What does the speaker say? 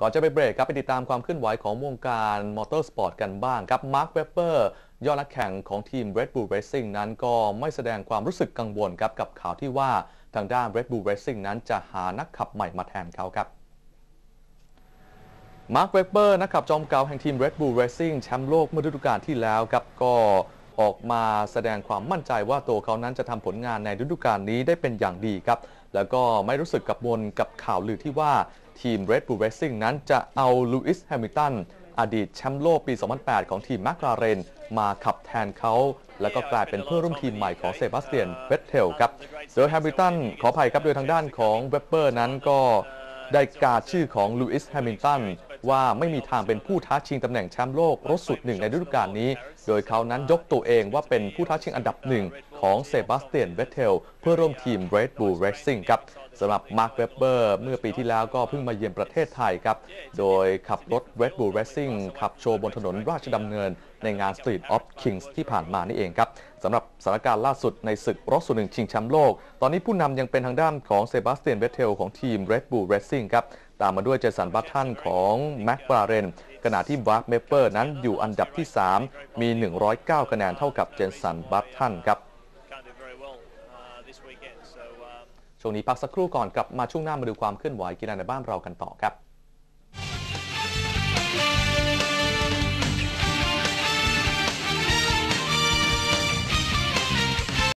ก่อนจะไปเบรกครับไปติดตามความเคลื่อนไหวของวงการมอเตอร์สปอร์ตกันบ้างครับมาร์คเวเปอร์ยอดนักแข่งของทีม Red Bull Racing นั้นก็ไม่แสดงความรู้สึกกังวลครับกับข่าวที่ว่าทางด้าน Red Bull Racing นั้นจะหานักขับใหม่มาแทนเขาครับมาร์คเวเปอร์นักขับจอมเก่าแห่งทีม Red Bull Racing แชมป์โลกเมื่อฤดูกาลที่แล้วครับก็ มาแสดงความมั่นใจว่าตัวเขานั้นจะทำผลงานในฤดูกาลนี้ได้เป็นอย่างดีครับ แล้วก็ไม่รู้สึกกังวลกับข่าวลือที่ว่าทีม Red Bull Racing นั้นจะเอาลูอิสแฮมิลตันอดีตแชมป์โลกปี 2008 ของทีมแมคลาเรน มาขับแทนเขา แล้วก็กลายเป็นเพื่อนร่วมทีมใหม่ของเซบาสเตียนเวตเทลครับ โดยแฮมิลตันขออภัยครับ โดยทางด้านของเวเปอร์นั้นก็ได้กาชื่อของลูอิสแฮมิลตัน ว่าไม่มีทางเป็นผู้ท้าชิงตำแหน่งแชมป์โลกรถสุดหนึ่งในฤดูกาลนี้ โดยเขานั้นยกตัวเองว่าเป็นผู้ท้าชิงอันดับหนึ่งของเซบาสเตียนเวตเทลเพื่อร่วมทีม Red Bull Racing ครับสำหรับมาร์คเวเบอร์เมื่อปีที่แล้วก็เพิ่งมาเยือนประเทศไทยครับ โดยขับรถ Red Bull Racing ขับโชว์บนถนนราชดำเนิน ในงาน Street of Kings ที่ผ่านมานี่เองครับสำหรับสถานการณ์ล่าสุดในศึกรถส่วนหนึ่งชิงแชมป์โลก ตอนนี้ผู้นำยังเป็นทางด้านของเซบาสเตียนเวตเทลของทีม Red Bull Racing ครับตามมาด้วยเจสันบัตทันของแม็กบราเรนขณะที่วาร์คเมเปอร์นั้นอยู่อันดับที่ 3 มี 109 คะแนนเท่ากับเจสันบัตทันครับ ช่วงนี้พักสักครู่ก่อนกลับมาช่วงหน้ามาดูความเคลื่อนไหวกีฬาในบ้านเรากันต่อครับ